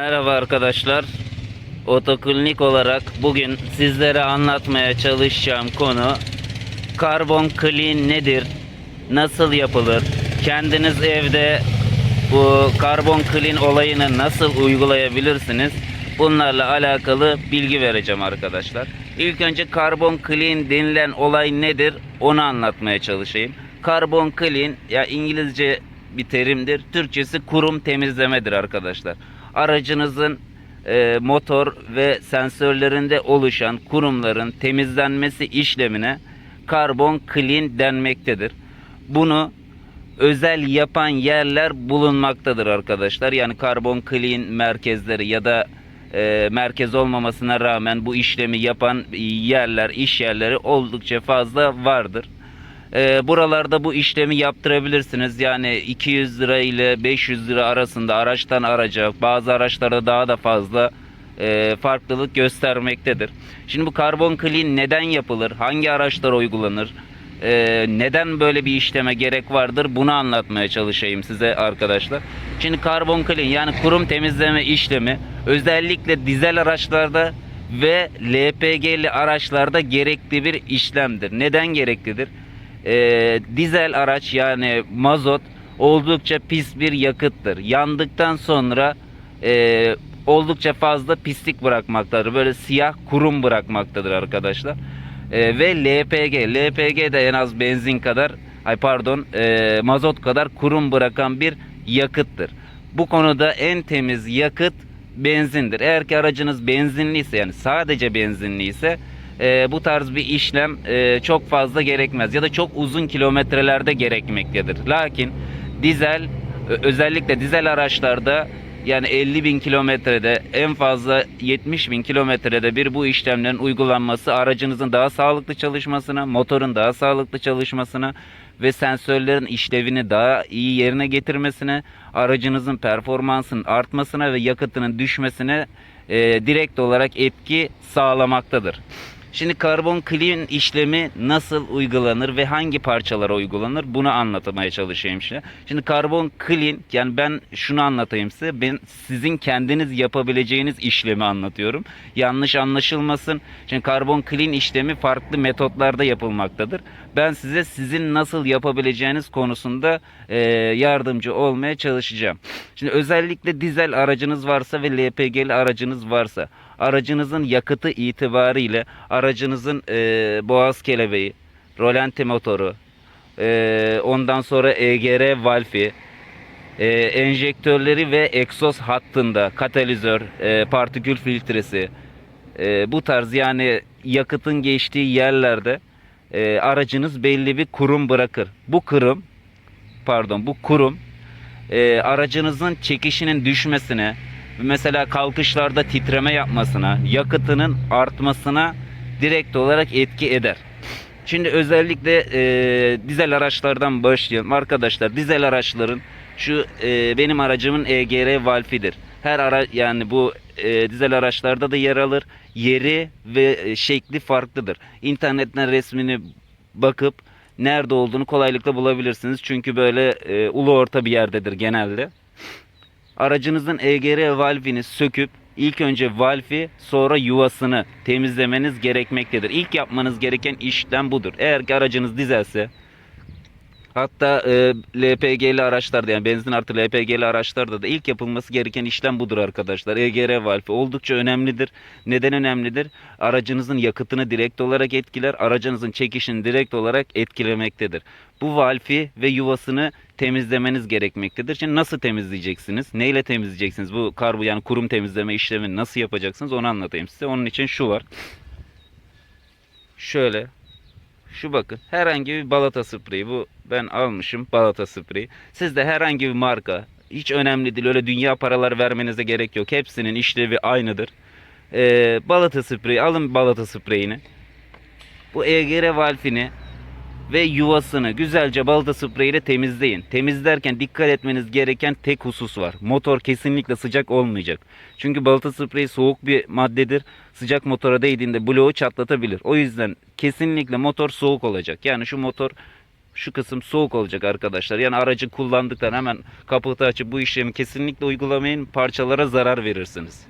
Merhaba arkadaşlar. Otoklinik olarak bugün sizlere anlatmaya çalışacağım konu karbon clean nedir? Nasıl yapılır? Kendiniz evde bu karbon clean olayını nasıl uygulayabilirsiniz? Bunlarla alakalı bilgi vereceğim arkadaşlar. İlk önce karbon clean denilen olay nedir? Onu anlatmaya çalışayım. Karbon clean ya İngilizce bir terimdir. Türkçesi kurum temizlemedir arkadaşlar. Aracınızın e, motor ve sensörlerinde oluşan kurumların temizlenmesi işlemine karbon clean denmektedir. Bunu özel yapan yerler bulunmaktadır arkadaşlar. Yani karbon clean merkezleri ya da e, merkez olmamasına rağmen bu işlemi yapan yerler, iş yerleri oldukça fazla vardır. E, buralarda bu işlemi yaptırabilirsiniz. Yani 200 lira ile 500 lira arasında araçtan araca, bazı araçlarda daha da fazla e, farklılık göstermektedir. Şimdi bu karbon clean neden yapılır? Hangi araçlara uygulanır? e, neden böyle bir işleme gerek vardır bunu anlatmaya çalışayım size arkadaşlar. Şimdi karbon clean yani kurum temizleme işlemi özellikle dizel araçlarda ve LPG'li araçlarda gerekli bir işlemdir. Neden gereklidir? E, dizel araç yani mazot oldukça pis bir yakıttır. Yandıktan sonra e, oldukça fazla pislik bırakmaktadır. Böyle siyah kurum bırakmaktadır arkadaşlar. E, ve LPG. LPG de en az benzin kadar ay pardon e, mazot kadar kurum bırakan bir yakıttır. Bu konuda en temiz yakıt benzindir. Eğer ki aracınız benzinliyse yani sadece benzinliyse e, bu tarz bir işlem e, çok fazla gerekmez ya da çok uzun kilometrelerde gerekmektedir. Lakin dizel özellikle dizel araçlarda yani 50 bin kilometrede en fazla 70 bin kilometrede bir bu işlemlerin uygulanması aracınızın daha sağlıklı çalışmasına, motorun daha sağlıklı çalışmasına ve sensörlerin işlevini daha iyi yerine getirmesine, aracınızın performansının artmasına ve yakıtının düşmesine e, direkt olarak etki sağlamaktadır. Şimdi karbon clean işlemi nasıl uygulanır ve hangi parçalara uygulanır bunu anlatmaya çalışayım şimdi. Şimdi karbon clean yani ben şunu anlatayım size. Ben sizin kendiniz yapabileceğiniz işlemi anlatıyorum. Yanlış anlaşılmasın. Şimdi karbon clean işlemi farklı metotlarda yapılmaktadır. Ben size sizin nasıl yapabileceğiniz konusunda e, yardımcı olmaya çalışacağım. Şimdi özellikle dizel aracınız varsa ve LPG'li aracınız varsa aracınızın yakıtı itibariyle aracınızın e, boğaz kelebeği, rolanti motoru, e, ondan sonra EGR valfi, e, enjektörleri ve egzoz hattında katalizör, e, partikül filtresi, e, bu tarz yani yakıtın geçtiği yerlerde e, aracınız belli bir kurum bırakır. Bu kurum, pardon bu kurum e, aracınızın çekişinin düşmesine, mesela kalkışlarda titreme yapmasına, yakıtının artmasına direkt olarak etki eder. Şimdi özellikle e, dizel araçlardan başlayalım. Arkadaşlar dizel araçların şu e, benim aracımın EGR valfidir. Her ara yani bu e, dizel araçlarda da yer alır. Yeri ve e, şekli farklıdır. İnternetten resmini bakıp nerede olduğunu kolaylıkla bulabilirsiniz. Çünkü böyle e, ulu orta bir yerdedir genelde. Aracınızın EGR valvini söküp ilk önce valfi sonra yuvasını temizlemeniz gerekmektedir. İlk yapmanız gereken işlem budur. Eğer ki aracınız dizelse hatta e, LPG'li araçlarda yani benzin artı LPG'li araçlarda da ilk yapılması gereken işlem budur arkadaşlar. EGR valfi oldukça önemlidir. Neden önemlidir? Aracınızın yakıtını direkt olarak etkiler. Aracınızın çekişini direkt olarak etkilemektedir. Bu valfi ve yuvasını temizlemeniz gerekmektedir. Şimdi nasıl temizleyeceksiniz? Neyle temizleyeceksiniz? Bu karbu yani kurum temizleme işlemini nasıl yapacaksınız? Onu anlatayım size. Onun için şu var. Şöyle. Şu bakın. Herhangi bir balata spreyi. Bu ben almışım balata spreyi. Siz de herhangi bir marka. Hiç önemli değil. Öyle dünya paralar vermenize gerek yok. Hepsinin işlevi aynıdır. Ee, balata spreyi. Alın balata spreyini. Bu EGR valfini ve yuvasını güzelce balata spreyiyle temizleyin. Temizlerken dikkat etmeniz gereken tek husus var. Motor kesinlikle sıcak olmayacak. Çünkü balata spreyi soğuk bir maddedir. Sıcak motora değdiğinde bloğu çatlatabilir. O yüzden kesinlikle motor soğuk olacak. Yani şu motor Şu kısım soğuk olacak arkadaşlar. Yani aracı kullandıktan hemen kaputu açıp bu işlemi kesinlikle uygulamayın. Parçalara zarar verirsiniz.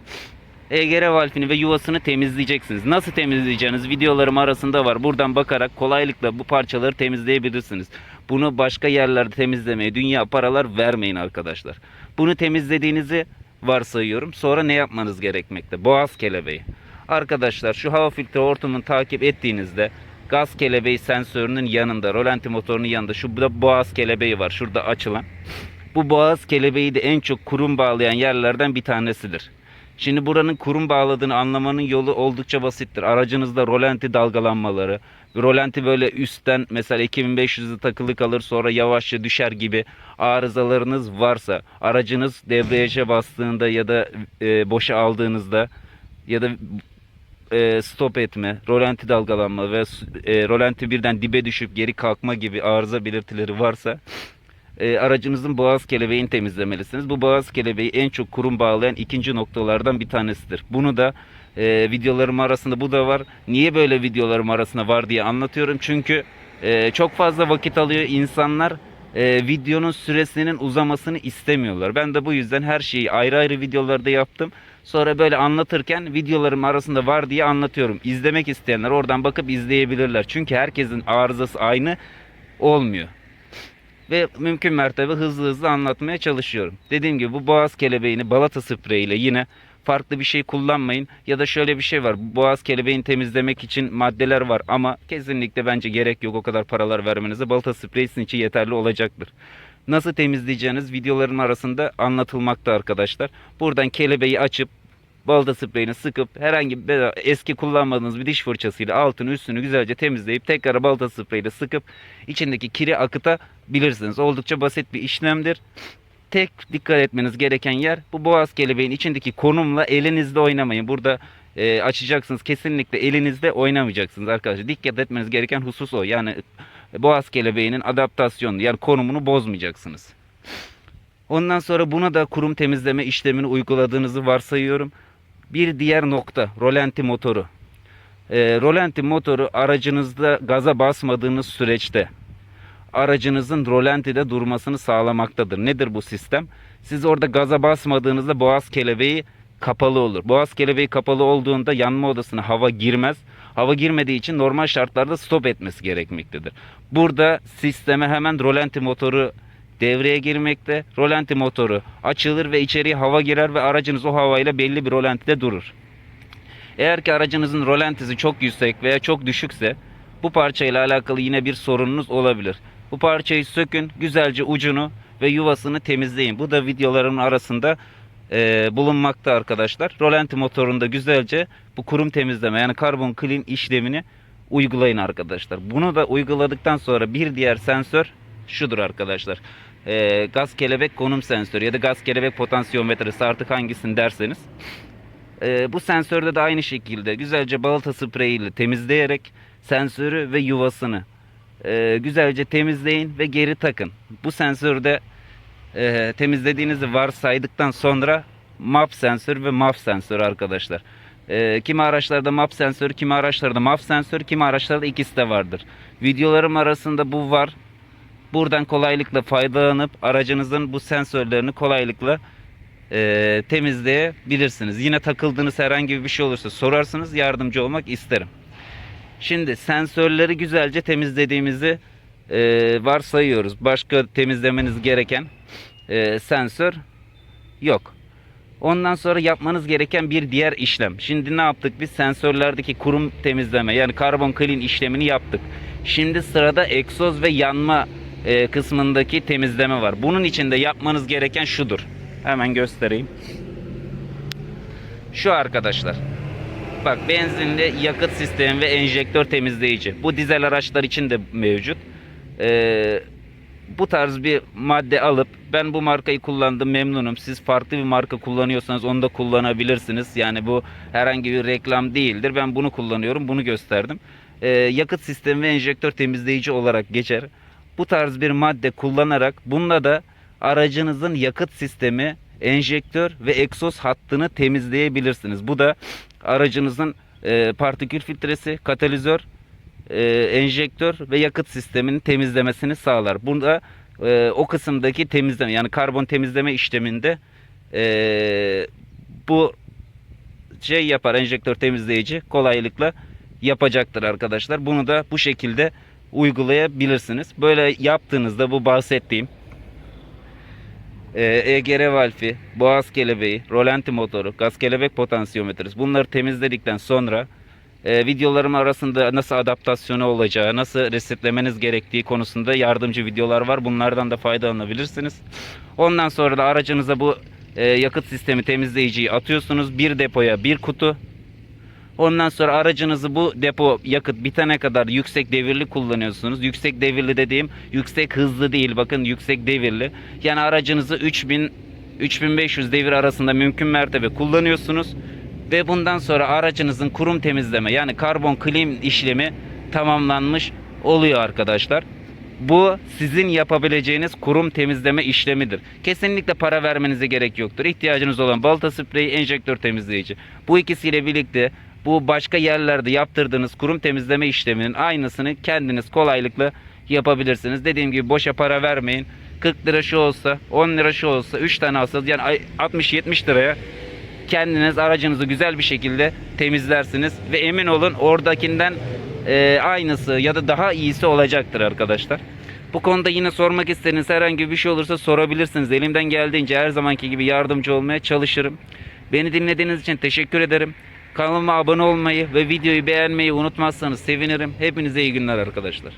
EGR valfini ve yuvasını temizleyeceksiniz. Nasıl temizleyeceğiniz videolarım arasında var. Buradan bakarak kolaylıkla bu parçaları temizleyebilirsiniz. Bunu başka yerlerde temizlemeye dünya paralar vermeyin arkadaşlar. Bunu temizlediğinizi varsayıyorum. Sonra ne yapmanız gerekmekte? Boğaz kelebeği. Arkadaşlar şu hava filtre hortumunu takip ettiğinizde gaz kelebeği sensörünün yanında, rolanti motorunun yanında şu da boğaz kelebeği var. Şurada açılan. Bu boğaz kelebeği de en çok kurum bağlayan yerlerden bir tanesidir. Şimdi buranın kurum bağladığını anlamanın yolu oldukça basittir. Aracınızda rolanti dalgalanmaları, rolanti böyle üstten mesela 2500'ü takılı kalır sonra yavaşça düşer gibi arızalarınız varsa aracınız debriyaja bastığında ya da e, boşa aldığınızda ya da e, stop etme, rolanti dalgalanma ve e, rolanti birden dibe düşüp geri kalkma gibi arıza belirtileri varsa e, aracınızın boğaz kelebeğini temizlemelisiniz. Bu boğaz kelebeği en çok kurum bağlayan ikinci noktalardan bir tanesidir. Bunu da e, videolarım arasında bu da var. Niye böyle videolarım arasında var diye anlatıyorum. Çünkü e, çok fazla vakit alıyor insanlar. e, videonun süresinin uzamasını istemiyorlar. Ben de bu yüzden her şeyi ayrı ayrı videolarda yaptım. Sonra böyle anlatırken videolarım arasında var diye anlatıyorum. İzlemek isteyenler oradan bakıp izleyebilirler. Çünkü herkesin arızası aynı olmuyor ve mümkün mertebe hızlı hızlı anlatmaya çalışıyorum. Dediğim gibi bu boğaz kelebeğini balata spreyiyle yine farklı bir şey kullanmayın ya da şöyle bir şey var. Boğaz kelebeğini temizlemek için maddeler var ama kesinlikle bence gerek yok o kadar paralar vermenize. Balata spreyi için yeterli olacaktır. Nasıl temizleyeceğiniz videoların arasında anlatılmakta arkadaşlar. Buradan kelebeği açıp balata spreyini sıkıp herhangi bir eski kullanmadığınız bir diş fırçasıyla altını üstünü güzelce temizleyip tekrar balata spreyiyle sıkıp içindeki kiri akıtabilirsiniz. Oldukça basit bir işlemdir. Tek dikkat etmeniz gereken yer bu boğaz kelebeğin içindeki konumla elinizde oynamayın. Burada e, açacaksınız kesinlikle elinizde oynamayacaksınız arkadaşlar. Dikkat etmeniz gereken husus o. Yani boğaz kelebeğinin adaptasyonu yani konumunu bozmayacaksınız. Ondan sonra buna da kurum temizleme işlemini uyguladığınızı varsayıyorum. Bir diğer nokta rolanti motoru. E, rolanti motoru aracınızda gaza basmadığınız süreçte aracınızın rolantide durmasını sağlamaktadır. Nedir bu sistem? Siz orada gaza basmadığınızda boğaz kelebeği kapalı olur. Boğaz kelebeği kapalı olduğunda yanma odasına hava girmez. Hava girmediği için normal şartlarda stop etmesi gerekmektedir. Burada sisteme hemen rolanti motoru devreye girmekte. Rolanti motoru açılır ve içeriye hava girer ve aracınız o havayla belli bir rolantide durur. Eğer ki aracınızın rolantisi çok yüksek veya çok düşükse bu parçayla alakalı yine bir sorununuz olabilir. Bu parçayı sökün, güzelce ucunu ve yuvasını temizleyin. Bu da videolarımın arasında e, bulunmakta arkadaşlar. Rolanti motorunda güzelce bu kurum temizleme yani karbon clean işlemini uygulayın arkadaşlar. Bunu da uyguladıktan sonra bir diğer sensör şudur arkadaşlar. E, gaz kelebek konum sensörü ya da gaz kelebek potansiyometresi artık hangisini derseniz. E, bu sensörde de aynı şekilde güzelce balata spreyi ile temizleyerek sensörü ve yuvasını e, güzelce temizleyin ve geri takın. Bu sensörde e, temizlediğinizi varsaydıktan sonra MAP sensör ve MAF sensör arkadaşlar. E, kimi araçlarda MAP sensörü, kimi araçlarda MAF sensörü, kimi araçlarda ikisi de vardır. Videolarım arasında bu var. Buradan kolaylıkla faydalanıp aracınızın bu sensörlerini kolaylıkla e, temizleyebilirsiniz. Yine takıldığınız herhangi bir şey olursa sorarsınız yardımcı olmak isterim. Şimdi sensörleri güzelce temizlediğimizi e, varsayıyoruz. Başka temizlemeniz gereken e, sensör yok. Ondan sonra yapmanız gereken bir diğer işlem. Şimdi ne yaptık? Biz sensörlerdeki kurum temizleme yani karbon clean işlemini yaptık. Şimdi sırada egzoz ve yanma e, kısmındaki temizleme var. Bunun için de yapmanız gereken şudur. Hemen göstereyim. Şu arkadaşlar. Bak benzinli yakıt sistemi ve enjektör temizleyici. Bu dizel araçlar için de mevcut. Ee, bu tarz bir madde alıp ben bu markayı kullandım memnunum. Siz farklı bir marka kullanıyorsanız onu da kullanabilirsiniz. Yani bu herhangi bir reklam değildir. Ben bunu kullanıyorum. Bunu gösterdim. Ee, yakıt sistemi ve enjektör temizleyici olarak geçer. Bu tarz bir madde kullanarak bununla da aracınızın yakıt sistemi, enjektör ve egzoz hattını temizleyebilirsiniz. Bu da aracınızın e, partikül filtresi, katalizör e, enjektör ve yakıt sisteminin temizlemesini sağlar. Burada e, o kısımdaki temizleme yani karbon temizleme işleminde e, bu şey yapar enjektör temizleyici kolaylıkla yapacaktır arkadaşlar. Bunu da bu şekilde uygulayabilirsiniz. Böyle yaptığınızda bu bahsettiğim e, EGR valfi, boğaz kelebeği, rolanti motoru, gaz kelebek potansiyometresi bunları temizledikten sonra e, videolarım arasında nasıl adaptasyonu olacağı, nasıl resetlemeniz gerektiği konusunda yardımcı videolar var. Bunlardan da faydalanabilirsiniz. Ondan sonra da aracınıza bu e, yakıt sistemi temizleyiciyi atıyorsunuz. Bir depoya bir kutu. Ondan sonra aracınızı bu depo yakıt bitene kadar yüksek devirli kullanıyorsunuz. Yüksek devirli dediğim yüksek hızlı değil bakın yüksek devirli. Yani aracınızı 3000 3500 devir arasında mümkün mertebe kullanıyorsunuz. Ve bundan sonra aracınızın kurum temizleme yani karbon clean işlemi tamamlanmış oluyor arkadaşlar. Bu sizin yapabileceğiniz kurum temizleme işlemidir. Kesinlikle para vermenize gerek yoktur. İhtiyacınız olan balta spreyi, enjektör temizleyici. Bu ikisiyle birlikte bu başka yerlerde yaptırdığınız kurum temizleme işleminin aynısını kendiniz kolaylıkla yapabilirsiniz. Dediğim gibi boşa para vermeyin. 40 lira şu olsa, 10 lira şu olsa, 3 tane alsanız yani ay- 60-70 liraya kendiniz aracınızı güzel bir şekilde temizlersiniz ve emin olun oradakinden e, aynısı ya da daha iyisi olacaktır arkadaşlar. Bu konuda yine sormak istediğiniz herhangi bir şey olursa sorabilirsiniz. Elimden geldiğince her zamanki gibi yardımcı olmaya çalışırım. Beni dinlediğiniz için teşekkür ederim. Kanalıma abone olmayı ve videoyu beğenmeyi unutmazsanız sevinirim. Hepinize iyi günler arkadaşlar.